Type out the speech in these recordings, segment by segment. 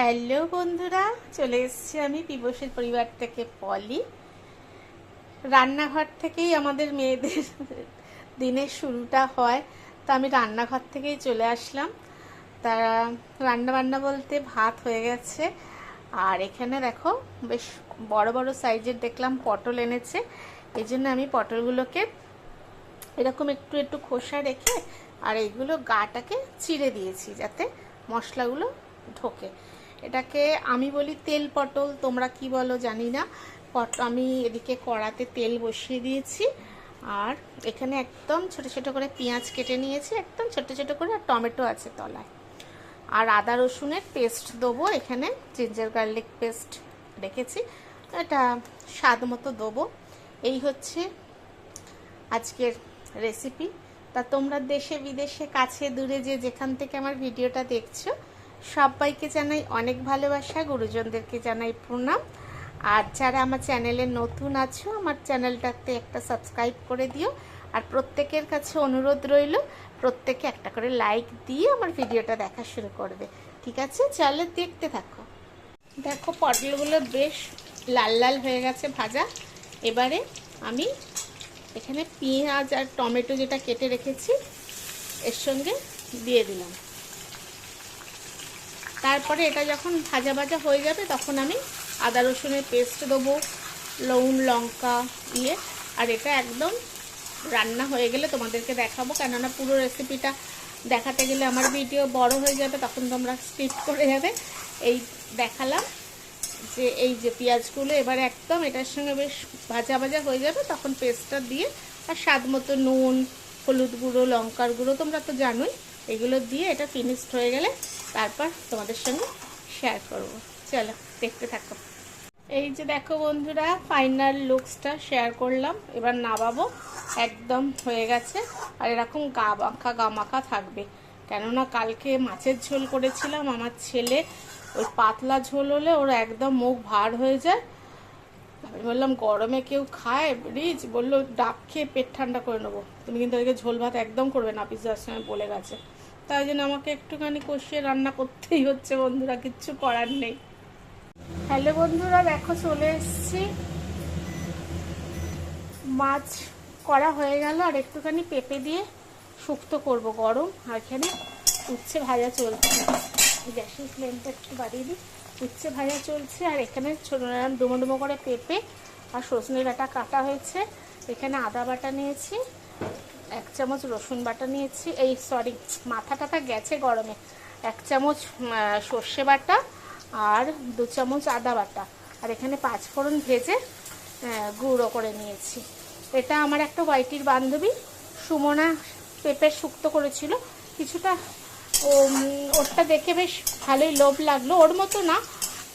Hello বন্ধুরা, চলে এসেছি আমি পিবসের পরিবার থেকে পলি। রান্নাঘর থেকেই আমাদের মেয়েদের দিনের শুরুটা হয়, তা আমি রান্নাঘর থেকেই চলে আসলাম। তা রান্না বান্না বলতে ভাত হয়ে গেছে, আর এখানে দেখো বেশ বড় বড় সাইজের দেখলাম পটল এনেছে, এই জন্য আমি পটলগুলোকে এরকম একটু একটু খোসা রেখে আর এইগুলো গাটাকে চিড়ে দিয়েছি যাতে মশলাগুলো ঢোকে। এটাকে আমি বলি তেল পটল, তোমরা কি বলো জানি না। পট আমি এদিকে কড়াতে তেল বসিয়ে দিয়েছি। আর এখানে একদম ছোট ছোট করে পেঁয়াজ কেটে নিয়েছি, একদম ছোট ছোট করে, আর টমেটো আছে তলায়। আর আদা রসুনের পেস্ট দেবো, এখানে জিঞ্জার গার্লিক পেস্ট রেখেছি। এটা স্বাদ মতো দেবো। এই হচ্ছে আজকের রেসিপি। তা তোমরা দেশে বিদেশে কাছে দূরে যে যেখান থেকে আমার ভিডিওটা দেখছ সবাইকে জানাই অনেক ভালোবাসা, গুরুজনদেরকে জানাই প্রণাম। আর যারা আমার চ্যানেলে নতুন আছো, আমার চ্যানেলটাতে একটা সাবস্ক্রাইব করে দিও। আর প্রত্যেকের কাছে অনুরোধ রইল, প্রত্যেকে একটা করে লাইক দিয়ে আমার ভিডিওটা দেখা শুরু করবে। ঠিক আছে? চলে দেখতে থাকো। দেখো, পটলগুলো বেশ লাল লাল হয়ে গেছে ভাজা। এবারে আমি এখানে পেঁয়াজ আর টমেটো যেটা কেটে রেখেছি, এর সঙ্গে দিয়ে দিলাম। তারপরে এটা যখন ভাজা ভাজা হয়ে যাবে, তখন আমি আদা রসুনের পেস্ট দেবো, লবণ, লঙ্কা দিয়ে। আর এটা একদম রান্না হয়ে গেলে তোমাদেরকে দেখাবো, কেননা পুরো রেসিপিটা দেখাতে গেলে আমার ভিডিও বড় হয়ে যাবে, তখন তোমরা স্কিপ করে যাবে। এই দেখালাম যে এই যে পেঁয়াজগুলো, এবার একদম এটার সঙ্গে বেশ ভাজা ভাজা হয়ে যাবে, তখন পেস্টটা দিয়ে আর স্বাদ মতো নুন, হলুদ গুঁড়ো, লঙ্কার গুঁড়ো তোমরা তো জানোই, এগুলো দিয়ে এটা ফিনিশড হয়ে গেলে তারপর তোমাদের সঙ্গে শেয়ার করব। চলো, দেখতে থাকো। এই যে দেখো বন্ধুরা ফাইনাল লুকসটা শেয়ার করলাম। এবার নামাবো। একদম হয়ে গেছে। আর এরকম গা মাখা গা মাখা থাকবে। কেননা কালকে মাছের ঝোল করেছিলাম আমার ছেলে। ওই পাতলা ঝোল হলে ওর একদম মুখ ভার হয়ে যায়। আমি বললাম, গরমে কেউ খায় রিচ বলল, ডাব খেয়ে পেট ঠান্ডা করে নেব। তুমি কিন্তু ওদেরকে ঝোল ভাত একদম করবে না। পিজার সময় বলে গেছে। তাই জন্য আমাকে একটুখানি কষিয়ে রান্না করতেই হচ্ছে, বন্ধুরা, কিচ্ছু করার নেই। হ্যালো, বন্ধুরা, দেখো, চলে এসেছি। মাছ করা হয়ে গেল, আর একটুখানি পেঁপে দিয়ে শুক্তো করব গরম, আর এখানে উচ্ছে ভাজা চলছে। গ্যাসের ফ্লেমটা একটু বাড়িয়ে দিই। উচ্ছে ভাজা চলছে, আর এখানে ছোটো ডুমো ডুমো করে পেঁপে আর সজনে ডাঁটা কাটা হয়েছে। এখানে আদা বাটা নিয়েছি এক চামচ রসুন বাটা নিয়েছি। এই সরি মাথা টাথা গেছে গরমে। এক চামচ সর্ষে বাটা আর দু চামচ আদা বাটা। আর এখানে পাঁচ ফোড়ন ভেজে গুঁড়ো করে নিয়েছি। এটা আমার একটা হোয়াইটির বান্ধবী, সুমনা পেঁপের শুক্তো করেছিল। কিছুটা ওরটা দেখে বেশ ভালোই লোভ লাগল। ওর মতো না,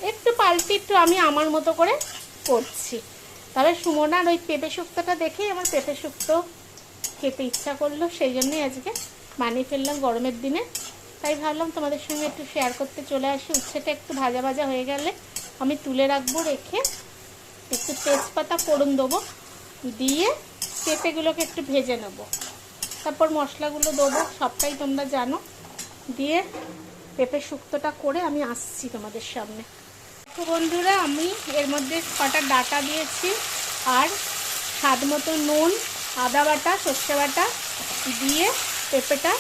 একটু পাল্টি একটু আমি আমার মতো করে করছি। তবে সুমনার ওই পেঁপে শুক্তোটা দেখেই আমার পেঁপে শুক্তো খেতে ইচ্ছা করল, সেই জন্যই আজকে বানিয়ে ফেললাম গরমের দিনে। তাই ভাবলাম তোমাদের সঙ্গে একটু শেয়ার করতে চলে আসি। উচ্ছেটা একটু ভাজা ভাজা হয়ে গেলে আমি তুলে রাখব, রেখে একটু তেজপাতা ফোড়ন দেবো, দিয়ে পেঁপেগুলোকে একটু ভেজে নেব। তারপর মশলাগুলো দেবো, সবটাই তোমরা জানো। দিয়ে পেঁপে শুক্তটা করে আমি আসছি তোমাদের সামনে। তো বন্ধুরা, আমি এর মধ্যে কটা ডাটা দিয়েছি, আর স্বাদ মতো নুন আদা বাটা, সর্ষে বাটা দিয়ে পেঁপেটা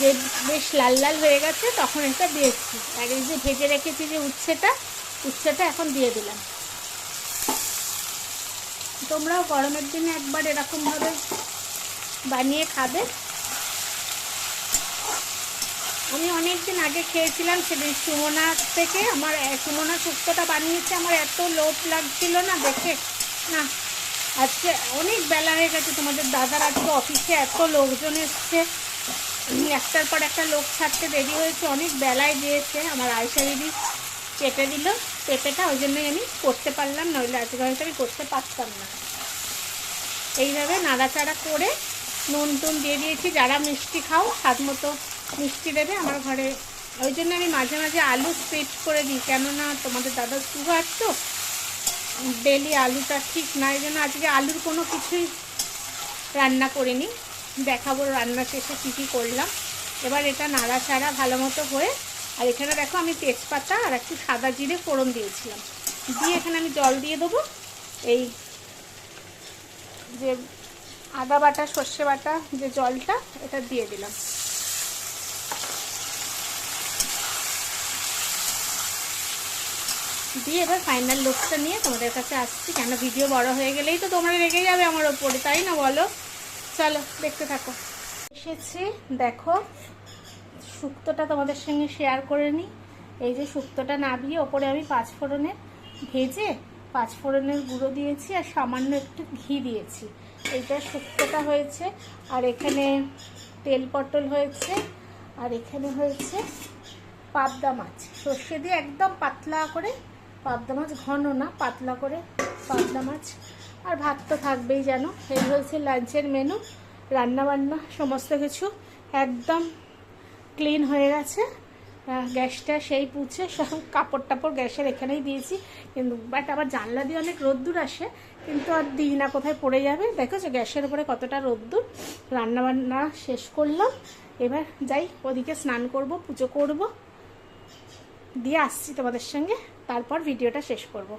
যে বেশ লাল লাল হয়ে গেছে, তখন এটা দিয়েছি। এই যে ভেজে রেখেছি যে উচ্ছেটা উচ্ছেটা এখন দিয়ে দিলাম। তোমরাও গরমের দিনে একবার এরকমভাবে বানিয়ে খাবে। আমি অনেক দিন আগে খেয়েছিলাম সেদিন সুমনা থেকে। আমার, সুমনা শুক্তটা বানিয়েছে, আমার এত লোভ লাগছিল না দেখে। না আজকে অনেক বেলা হয়ে গেছে, তোমাদের দাদার আজকে অফিসে এত লোকজন এসছে। একটার পর একটা লোক ছাড়তে দেরি হয়েছে, অনেক বেলায় গিয়েছে। আমার আয়সা দিদি কেটে দিল পেঁপেটা ওই জন্যই আমি করতে পারলাম না নইলে আজকে হয়তো আমি করতে পারতাম না। এইভাবে নাড়াচাড়া করে নুন টুন দিয়ে দিয়েছি, যারা মিষ্টি খাও, স্বাদ মতো মিষ্টি দেবে আমার ঘরে। ওই জন্য আমি মাঝে মাঝে আলু স্প্রিট করে দিই, কেননা তোমাদের দাদা সুগার তো ডেলি আলুটা ঠিক না এই জন্য আজকে আলুর কোনো কিছুই রান্না করিনি। দেখাবো রান্না শেষে কী কী করলাম। এবার এটা নাড়াচাড়া ভালো মতো হয়ে, আর এখানে দেখো আমি তেজপাতা আর একটু সাদা জিরে ফোড়ন দিয়েছিলাম। দিয়ে এখানে আমি জল দিয়ে দেবো। এই যে আদা বাটা, সর্ষে বাটা যে জলটা, এটা দিয়ে দিলাম। দিয়ে এবার ফাইনাল লুকটা নিয়ে তোমাদের কাছে আসছি। কেন ভিডিও বড় হয়ে গেলেই তো তোমরা রেগে যাবে আমার ওপরে তাই না বলো? চলো, দেখতে থাকো। এসেছি, দেখো শুক্তোটা তোমাদের সঙ্গে শেয়ার করে নিই। এই যে শুক্তোটা নাবিয়ে ওপরে আমি পাঁচ ফোড়নে ভেজে পাঁচ ফোড়নের গুঁড়ো দিয়েছি আর সামান্য একটু ঘি দিয়েছি। এইটা শুক্তোটা হয়েছে আর এখানে তেল পটল হয়েছে আর এখানে হয়েছে পাবদা মাছ। সর্ষে দিয়ে একদম পাতলা করে পাবদা মাছ ঘন না, পাতলা করে পাবদা মাছ। আর ভাত তো থাকবেই যেন। এই হচ্ছে লাঞ্চের মেনু রান্নাবান্না, সমস্ত কিছু একদম ক্লিন হয়ে গেছে। গ্যাসটা সেই পুছে সব কাপড় টাপড় গ্যাসের এখানেই দিয়েছি। কিন্তু বাট আবার জানলা দিয়ে অনেক রোদ্দুর আসে, কিন্তু আর দিই না, কোথায় পড়ে যাবে? দেখেছ গ্যাসের উপরে কতটা রোদ্দুর? রান্নাবান্না শেষ করলাম। এবার যাই, ওদিকে স্নান করব, পুজো করব। দিয়ে আসছি তোমাদের সঙ্গে। তারপর ভিডিওটা শেষ করব।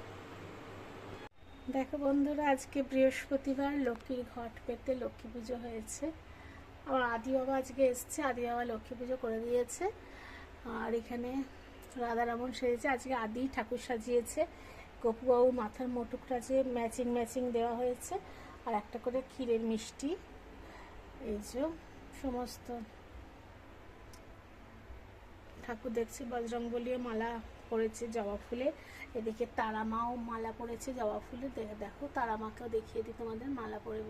দেখো বন্ধুরা, আজকে বৃহস্পতিবার, লক্ষ্মীর ঘট পেতে লক্ষ্মী পুজো হয়েছে। আমার আদি বাবা আজকে এসছে, আদি বাবা লক্ষ্মী পুজো করে দিয়েছে। আর এখানে রাধারামন সেজেছে, আজকে আদি ঠাকুর সাজিয়েছে। গপুবাবু মাথার মোটুকটা যে ম্যাচিং ম্যাচিং দেওয়া হয়েছে, আর একটা করে ক্ষীরের মিষ্টি। এই যে সমস্ত ঠাকুর দেখছি বজরং বলিয়ে মালা পড়েছে জবা ফুলে। এদিকে তারা মাও মালা পড়েছে জবা ফুলে। দেখে দেখো তারা মাকেও দেখিয়ে দিই তোমাদের মালা পরে।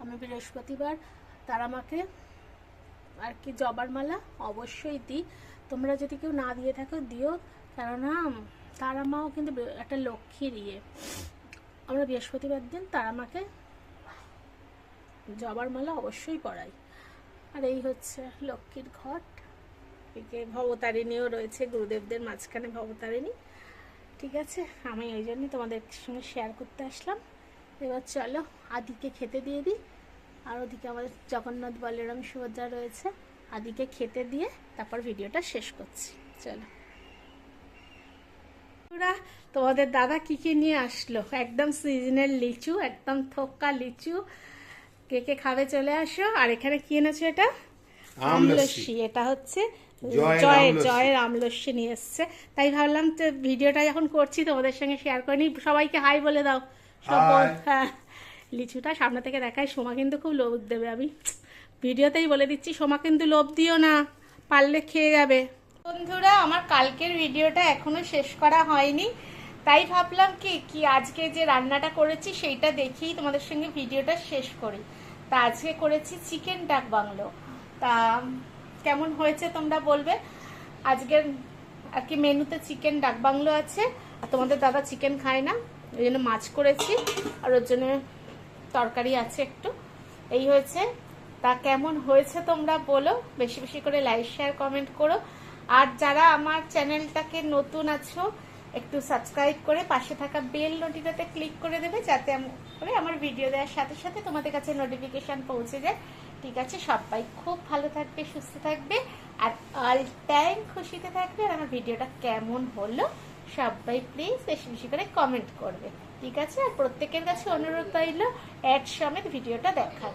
আমি বৃহস্পতিবার তারা মাকে আর কি জবার মালা অবশ্যই দিই। তোমরা যদি কেউ না দিয়ে থাকো, দিও। কেননা তারা মাও কিন্তু একটা লক্ষ্মীর ইয়ে। আমরা বৃহস্পতিবার দিন তারা মাকে জবার মালা অবশ্যই পরাই। আর এই হচ্ছে লক্ষ্মীর ঘট এদিকে ভবতারিণীও রয়েছে গুরুদেবদের মাঝখানে ভবতারিণী। ঠিক আছে আমি ওই জন্যই তোমাদের সঙ্গে শেয়ার করতে আসলাম। এবার চলো আদিকে খেতে দিয়ে দিই। আর ওদিকে আমাদের জগন্নাথ বলরাম সুভদ্রা রয়েছে। আদিকে খেতে দিয়ে তারপর ভিডিওটা শেষ করছি। চলো। বন্ধুরা, তোমাদের দাদা কি কি নিয়ে আসলো? একদম সিজনাল লিচু একদম থোকা লিচু। কে কে খাবে চলে আসো। আর এখানে কি এনেছো এটা? আমলস্যি এটা হচ্ছে জয়ের জয়ের আমলস্যি। নিয়ে এসছে। তাই ভাবলাম তো ভিডিওটা যখন করছি তোমাদের সঙ্গে শেয়ার করে নিই। সবাইকে হাই বলে দাও। হ্যাঁ। লিচুটা সামনে থেকে দেখায় সোমা কিন্তু খুব লোভ দেবে। আমি ভিডিওতেই বলে দিচ্ছি সোমা কিন্তু লোভ দিও না পারলে খেয়ে যাবে। বন্ধুরা আমার কালকের ভিডিওটা এখনও শেষ করা হয়নি। তাই ভাবলাম কি কি আজকে যে রান্নাটা করেছি সেইটা দেখেই তোমাদের সঙ্গে ভিডিওটা শেষ করি। তা আজকে করেছি চিকেন ডাক বাংলো। তা কেমন হয়েছে তোমরা বলবে। আজকের আর কি মেনুতে চিকেন ডাক বাংলো আছে, আর তোমাদের দাদা চিকেন খায় না, ওই জন্য মাছ করেছি, আর ওর জন্য তরকারি আছে একটু। এই হয়েছে। তা কেমন হয়েছে তোমরা বলো, বেশি বেশি করে লাইক শেয়ার কমেন্ট করো। আর যারা আমার চ্যানেলটাকে নতুন আছো, একটু সাবস্ক্রাইব করে পাশে থাকা বেল নোটিটাতে ক্লিক করে দেবে, যাতে করে আমার ভিডিও দেওয়ার সাথে সাথে তোমাদের কাছে নোটিফিকেশন পৌঁছে যায়। ঠিক আছে, সবাই খুব ভালো থাকবে, সুস্থ থাকবে, আর অল টাইম খুশিতে থাকবে, আর আমার ভিডিওটা কেমন হলো, সবাই প্লিজ বেশি বেশি করে কমেন্ট করবে, ঠিক আছে? আর প্রত্যেকের কাছে অনুরোধ রইল অ্যাড সমেত ভিডিওটা দেখার।